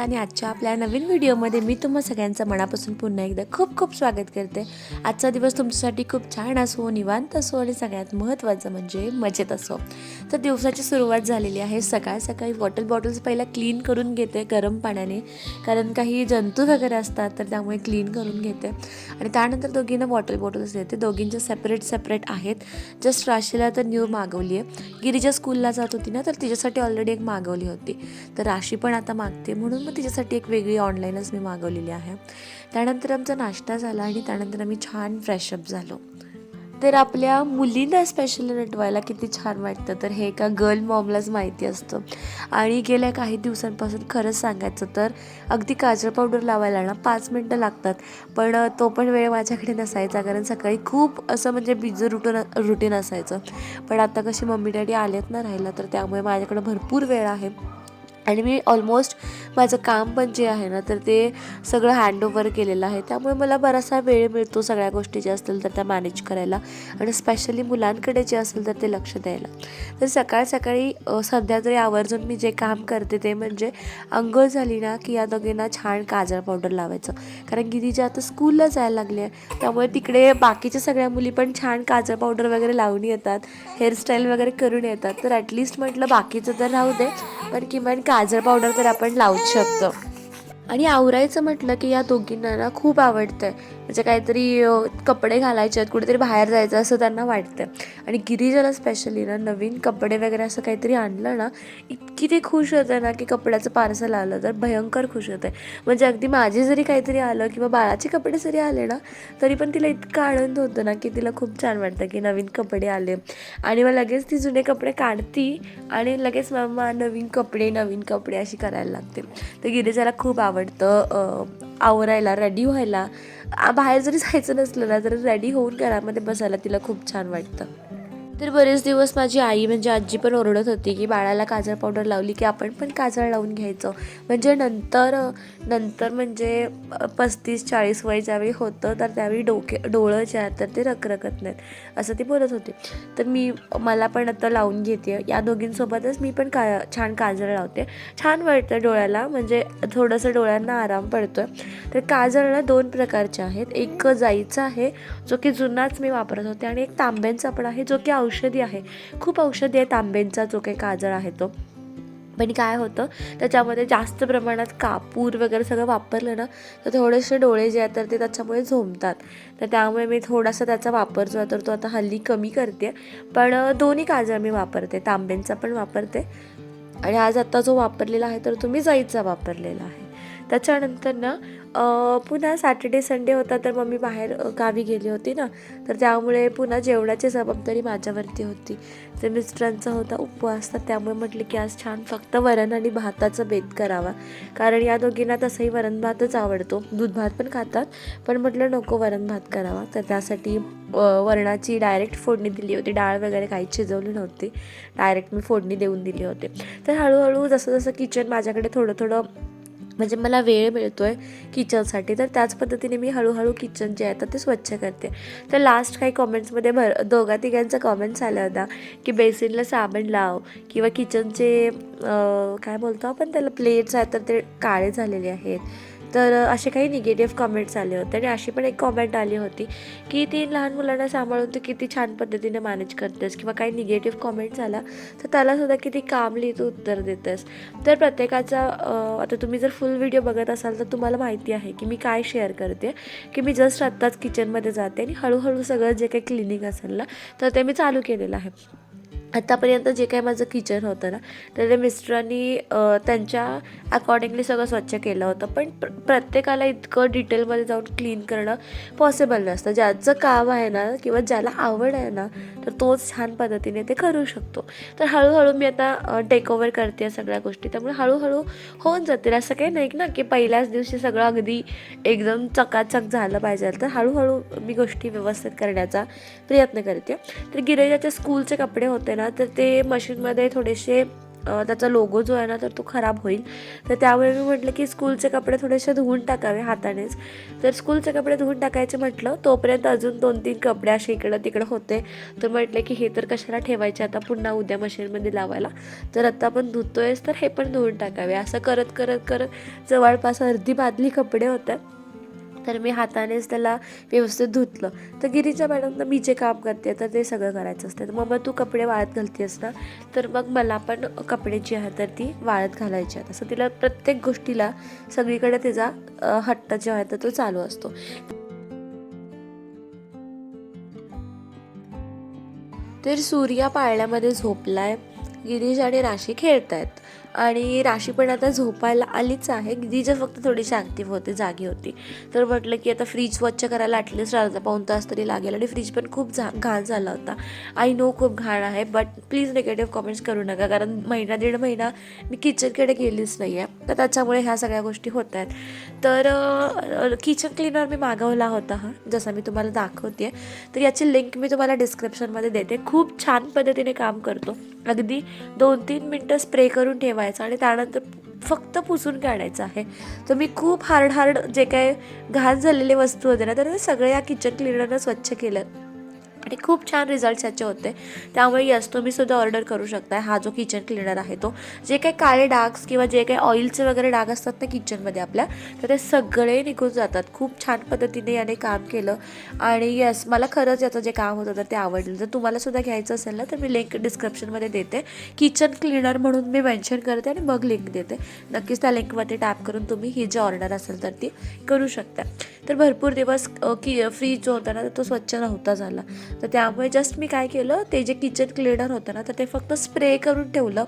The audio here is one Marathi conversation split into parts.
मी आणि आजच्या आपल्या नवीन व्हिडिओमध्ये मी तुम्हा सगळ्यांचं मनापासून पुन्हा एकदा खूप खूप स्वागत करते. आजचा दिवस तुमच्यासाठी खूप छान असो निवांत असो आणि सगळ्यात महत्त्वाचं म्हणजे मजेत असो. तर दिवसाची सुरुवात झालेली आहे. सकाळ सकाळी वॉटर बॉटल्स पहिला क्लीन करून घेते गरम पाण्याने. कारण काही जंतू वगैरे असतात तर त्यामुळे क्लीन करून घेते. आणि त्यानंतर दोघींना वॉटर बॉटल्स देते. दोघींच्या सेपरेट सेपरेट आहेत. जस्ट राशीला तर न्यू मागवली आहे. गिरीच्या स्कूलला जात होती ना तर तिच्यासाठी ऑलरेडी एक मागवली होती. तर राशी पण आता मागते म्हणून मग तिच्यासाठी एक वेगळी ऑनलाईनच मी मागवलेली आहे. त्यानंतर आमचा नाश्ता झाला आणि त्यानंतर आम्ही छान फ्रेशअप झालो. तर आपल्या मुलींना स्पेशली नटवायला किती छान वाटतं. तर हे एका गर्ल मॉमलाच माहिती असतं. आणि गेल्या काही दिवसांपासून खरंच सांगायचं तर अगदी काजळ पावडर लावायला ना पाच मिनटं लागतात. पण तो पण वेळ माझ्याकडे नसायचा. कारण सकाळी खूप असं म्हणजे बिझी रुटीन रुटीन असायचं. पण आता कशी मम्मी डॅडी आलेत ना राहिलं तर त्यामुळे माझ्याकडं भरपूर वेळ आहे. आणि मी ऑलमोस्ट माझं काम पण जे आहे ना तर ते सगळं हँडओव्हर केलेलं आहे. त्यामुळे मला बराचसा वेळ मिळतो सगळ्या गोष्टी ज्या असतील तर त्या मॅनेज करायला आणि स्पेशली मुलांकडे जे असेल तर ते लक्ष द्यायला. तर सकाळ सकाळी सध्या तरी आवर्जून मी जे काम करते ते म्हणजे अंघोळ झाली ना की या दोघींना छान काजळ पावडर लावायचं. कारण गिरीजा आता स्कूलला जायला लागले आहे त्यामुळे तिकडे बाकीच्या सगळ्या मुली पण छान काजळ पावडर वगैरे लावून येतात हेअरस्टाईल वगैरे करून येतात. तर ॲटलिस्ट म्हटलं बाकीचं तर राहू दे पण किमान काजळ पावडर तर आपण लावूच शकतो. आणि आवरायचं म्हटलं की या दोघींना ना खूप आवडतं आहे म्हणजे काहीतरी कपडे घालायचे आहेत कुठेतरी बाहेर जायचं असं त्यांना वाटतं आणि गिरिजाला स्पेशली ना नवीन कपडे वगैरे असं काहीतरी आणलं ना इतकी ते खुश होतं ना की कपड्याचं पार्सल आलं तर भयंकर खुश होतं. म्हणजे अगदी माझे जरी काहीतरी आलं किंवा बाळाचे कपडे जरी आले ना तरी पण तिला इतका आनंद होतो ना की तिला खूप छान वाटतं की नवीन कपडे आले. आणि मग लगेच ती जुने कपडे काढती आणि लगेच मम्मा नवीन कपडे नवीन कपडे अशी करायला लागते. तर गिरिजाला खूप आवडतं आवरायला रेडी व्हायला. बाहेर जरी जायचं नसलं ना तर रेडी होऊन घरामध्ये बसायला तिला खूप छान वाटतं. तर बरेच दिवस माझी आई म्हणजे आजी पण ओरडत होती की बाळाला काजळ पावडर लावली की आपण पण काजळ लावून घ्यायचं. म्हणजे नंतर नंतर म्हणजे पस्तीस चाळीस वय ज्यावेळी होतं तर त्यावेळी डोके डोळं जे आहेत तर ते रखरखत नाहीत असं ती बोलत होती. तर मी मला पण आता लावून घेते. या दोघींसोबतच मी पण का छान काजळ लावते. छान वाटतं डोळ्याला म्हणजे थोडंसं डोळ्यांना आराम पडतो तर काजळला दोन प्रकारचे आहेत. एक जाईचा आहे जो की जुनाच मी वापरत होते आणि एक तांब्यांचा पण आहे जो की औषधी आहे. खूप औषधी आहे तांब्यांचा जो काही काजळ आहे तो. पण काय होतं त्याच्यामध्ये जास्त प्रमाणात कापूर वगैरे सगळं वापरलं ना तर थोडेसे डोळे जे आहेत तर ते त्याच्यामुळे झोंबतात. तर त्यामुळे मी थोडासा त्याचा वापर जो आहे तर तो आता हल्ली कमी करते. पण दोन्ही काजळ मी वापरते. तांब्यांचा पण वापरते. आणि आज आत्ता जो वापरलेला आहे तर तुम्ही जाईचा वापरलेला आहे. त्याच्यानंतर ना पुन्हा सॅटर्डे संडे होता तर मम्मी बाहेर गावी गेली होती ना. तर त्यामुळे पुन्हा जेवणाची जबाबदारी माझ्यावरती होती. तर मिस्टरांचा होता उपवास तर त्यामुळे म्हटलं की आज छान फक्त वरण आणि भाताचा बेत करावा. कारण या दोघींना तसंही वरण भातच आवडतो. दूध भात पण खातात पण म्हटलं नको वरण भात करावा. तर त्यासाठी वरणाची डायरेक्ट फोडणी दिली होती. डाळ वगैरे काही शिजवली नव्हती. डायरेक्ट मी फोडणी देऊन दिली होती. तर हळूहळू जसं जसं किचन माझ्याकडे थोडं थोडं म्हणजे मला वेळ मिळतो आहे किचनसाठी. तर त्याच पद्धतीने मी हळूहळू किचन जे आहे तर ते स्वच्छ करते. तर लास्ट काही कॉमेंट्समध्ये भर दोघा तिघांचा कॉमेंट्स आला होता की बेसिनला साबण लाव किंवा किचनचे काय बोलतो आपण त्याला प्लेट्स आहेत तर ते काळे झालेले आहेत. तर असे काही निगेटिव्ह कमेंट्स आले होते आणि अशी पण एक कॉमेंट आली होती की ती लहान मुलांना सांभाळून तू किती छान पद्धतीने मॅनेज करतेस किंवा काही निगेटिव्ह कॉमेंट्स आला तर त्यालासुद्धा किती कामली तू उत्तर देतेस. तर प्रत्येकाचा आता तुम्ही जर फुल व्हिडिओ बघत असाल तर तुम्हाला माहिती आहे की मी काय शेअर करते की मी जस्ट आत्ताच किचनमध्ये जाते आणि हळूहळू सगळं जे काही क्लिनिक असेल ना तर ते मी चालू केलेलं आहे. आत्तापर्यंत जे काही माझं किचन होतं ना तर त्या मिस्टरांनी त्यांच्या अकॉर्डिंगली सगळं स्वच्छ केलं होतं. पण प्र प्रत्येकाला इतकं डिटेलमध्ये जाऊन क्लीन करणं पॉसिबल नसतं. ज्याचं काम आहे ना किंवा ज्याला आवड आहे ना तर तोच छान पद्धतीने ते करू शकतो. तर हळूहळू मी आता टेक ओव्हर करते सगळ्या गोष्टी. त्यामुळे हळूहळू होऊन जातील. असं काही नाही ना की पहिल्याच दिवशी सगळं अगदी एकदम चकाचक झालं पाहिजे. तर हळूहळू मी गोष्टी व्यवस्थित करण्याचा प्रयत्न करते. तर गिरेजाच्या स्कूलचे कपडे होते ना तर ते मशीनमध्ये थोडेसे त्याचा लोगो जो आहे ना तर तो खराब होईल. तर त्यामुळे मी म्हटलं की स्कूलचे कपडे थोडेसे धुवून टाकावे हातानेच. तर स्कूलचे कपडे धुवून टाकायचे म्हटलं तोपर्यंत अजून दोन तीन कपडे असे इकडं तिकडं होते. तर म्हटलं की हे तर कशाला ठेवायचे आता पुन्हा उद्या मशीनमध्ये लावायला. तर आता आपण धुतोयस तर हे पण धुवून टाकावे. असं करत करत करत जवळपास अर्धी बादली कपडे होतात तर मी हातानेच त्याला व्यवस्थित धुतलं. तर गिरीच्या मॅडमनं मी जे काम करते तर ते सगळं करायचं असतं. तर मग तू कपडे वाळत घालतेस ना? तर मग मला पण कपडे जी आहे तर ती वाळत घालायची आहेत. असं तिला प्रत्येक गोष्टीला सगळीकडे तिचा हट्ट जो आहे तर तो चालू असतो. तर सूर्या पाळण्यामध्ये झोपलाय. गिरीश आणि राशी खेळतायत. आणि राशी पण आता झोपायला आलीच आहे. गिरीजा फक्त थोडीशी ॲक्टिव्ह होते जागी होती. तर म्हटलं की आता फ्रीज स्वच्छ करायला ॲटलीस्ट अर्धा पाऊन तास तरी लागेल आणि फ्रीज पण खूप झा घाण झाला होता. आय नो खूप घाण आहे बट प्लीज निगेटिव्ह कमेंट्स करू नका कारण महिना दीड महिना मी किचनकडे गेलीच नाही आहे तर त्याच्यामुळे ह्या सगळ्या गोष्टी होत आहेत. तर किचन क्लीनर मी मागवला होता हा जसा मी तुम्हाला दाखवते तर याची लिंक मी तुम्हाला डिस्क्रिप्शनमध्ये देते. खूप छान पद्धतीने काम करतो. अगदी दोन तीन मिनटं स्प्रे करून ठेवायचं आणि त्यानंतर फक्त पुसून काढायचं आहे. तर मी खूप हार्ड हार्ड जे काय घाण झालेले वस्तू होते ना तर ते सगळे या किचन क्लिनरनं स्वच्छ केलं. आणि खूप छान रिझल्ट्स याचे होते. त्यामुळे यस तुम्ही सुद्धा ऑर्डर करू शकता हा जो किचन क्लिनर आहे तो. जे काही काळे डाग्स किंवा जे काही ऑइलचे वगैरे डाग असतात ना किचनमध्ये आपल्या तर ते सगळे निघून जातात. खूप छान पद्धतीने याने काम केलं. आणि यस मला खरंच याचं जे काम होतं तर ते आवडलं. जर तुम्हाला सुद्धा घ्यायचं असेल ना तर मी लिंक डिस्क्रिप्शनमध्ये देते. किचन क्लिनर म्हणून मी मेन्शन करते आणि मग लिंक देते. नक्कीच त्या लिंकवरती टॅप करून तुम्ही ही जी ऑर्डर असेल तर ती करू शकता. तर भरपूर दिवस की फ्रीज जो होता ना तर तो स्वच्छ नव्हता झाला. तर त्यामुळे जस्ट मी काय केलं ते जे किचन क्लिनर होतं ना तर ते फक्त स्प्रे करून ठेवलं.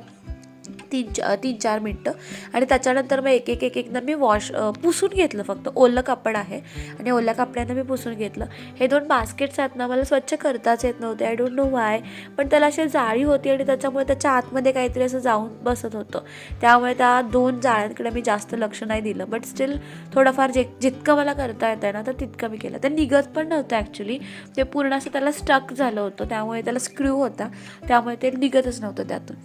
तीन चा तीन चार मिनटं. आणि त्याच्यानंतर मग एक एक एक एकदा मी वॉश पुसून घेतलं फक्त. ओलं कापड आहे. आणि ओल्या कापड्यानं मी पुसून घेतलं. हे दोन बास्केट्स आहेत ना मला स्वच्छ करताच येत नव्हते. आय डोंट नो वाय पण त्याला अशी जाळी होती आणि त्याच्यामुळे त्याच्या आतमध्ये काहीतरी असं जाऊन बसत होतं. त्यामुळे त्या दोन जाळ्यांकडे मी जास्त लक्ष नाही दिलं. बट स्टील थोडंफार जे जितकं मला करता येतं आहे ना तर तितकं मी केलं. ते निघत पण नव्हतं ॲक्च्युली ते पूर्ण असं त्याला स्टक झालं होतं. त्यामुळे त्याला स्क्रू होता. त्यामुळे ते निघतच नव्हतं त्यातून.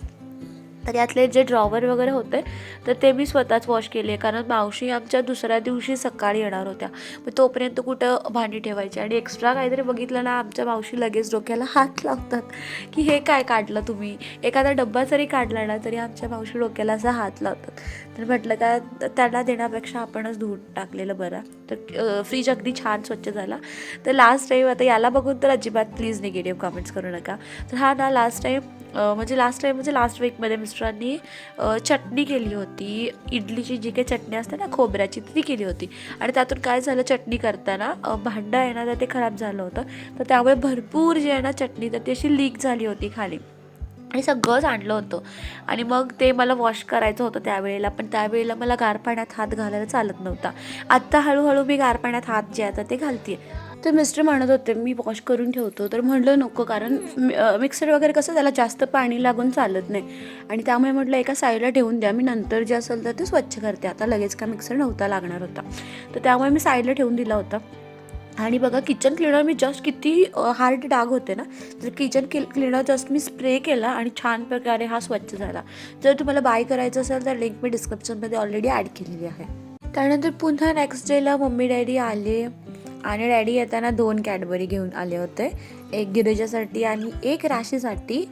तर यातले जे ड्रॉवर वगैरे होते तर ते मी स्वतःच वॉश केले. कारण मावशी आमच्या दुसऱ्या दिवशी सकाळी येणार होत्या. मग तोपर्यंत कुठं भांडी ठेवायची. आणि एक्स्ट्रा काहीतरी बघितलं ना आमच्या मावशी लगेच डोक्याला हात लावतात. की हे काय काढलं तुम्ही? एखादा डब्बा जरी काढला ना तरी आमच्या मावशी डोक्याला असा हात लावतात. तर म्हटलं का त्याला देण्यापेक्षा आपणच धुवून टाकलेलं बरं. तर फ्रीज अगदी छान स्वच्छ झाला. तर लास्ट टाईम आता याला बघून तर अजिबात प्लीज निगेटिव्ह कमेंट्स करू नका. तर हा ना लास्ट टाईम म्हणजे लास्ट टाईम म्हणजे लास्ट वीकमध्ये मिस्टरांनी चटणी केली होती. इडलीची जी काही चटणी असते ना खोबऱ्याची ती केली होती. आणि त्यातून काय झालं चटणी करताना भांडं आहे ना तर ते खराब झालं होतं. तर त्यामुळे भरपूर जे आहे ना चटणी तर ती अशी लीक झाली होती खाली. आणि सगळंच आणलं होतं. आणि मग ते मला वॉश करायचं होतं त्यावेळेला पण त्यावेळेला मला गार पाण्यात हात घालायला चालत नव्हता. आत्ता हळूहळू मी गार पाण्यात हात जे आता ते घालते तर मिस्टर म्हणत होते मी वॉश करून ठेवतो. तर म्हटलं नको कारण मिक्सर वगैरे कसं त्याला जास्त पाणी लागून चालत नाही. आणि त्यामुळे म्हटलं एका साईडला ठेवून द्या मी नंतर जे असेल तर ते स्वच्छ करते. आता लगेच का मिक्सर नव्हता लागणार होता. तर त्यामुळे मी साईडला ठेवून दिला होता. आणि बघा किचन क्लिनर मी जस्ट किती हार्ड डाग होते ना तर किचन क्लि क्लिनर जस्ट मी स्प्रे केला आणि छान प्रकारे हा स्वच्छ झाला. जर तुम्हाला बाय करायचं असेल तर लिंक मी डिस्क्रिप्शनमध्ये ऑलरेडी ॲड केलेली आहे. त्यानंतर पुन्हा नेक्स्ट डेला मम्मी डॅडी आले. आणि डॅडी येताना दोन कॅडबरी घेऊन आले होते. एक गिरिजासाठी आणि एक राशीसाठी.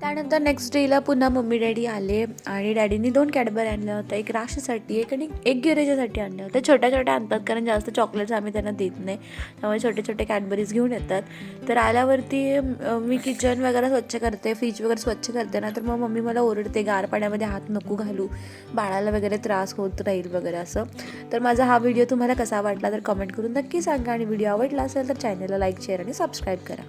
त्यानंतर नेक्स्ट डेला पुन्हा मम्मी डॅडी आले आणि डॅडीनी दोन कॅडबरी आणलं होतं एक राशीसाठी एक आणि एक गिरेजासाठी आणलं होतं छोट्या छोट्या आणतात कारण जास्त चॉकलेट्स आम्ही त्यांना देत नाही. त्यामुळे छोटे छोटे कॅडबरीज घेऊन येतात. तर आल्यावरती मी किचन वगैरे स्वच्छ करते फ्रीज वगैरे स्वच्छ करते ना तर मग मम्मी मला ओरडते गार पाण्यामध्ये हात नको घालू. बाळाला वगैरे त्रास होत राहील वगैरे असं. तर माझा हा व्हिडिओ तुम्हाला कसा वाटला तर कमेंट करून नक्की सांगा. आणि व्हिडिओ आवडला असेल तर चॅनलला लाईक शेअर आणि सबस्क्राईब करा.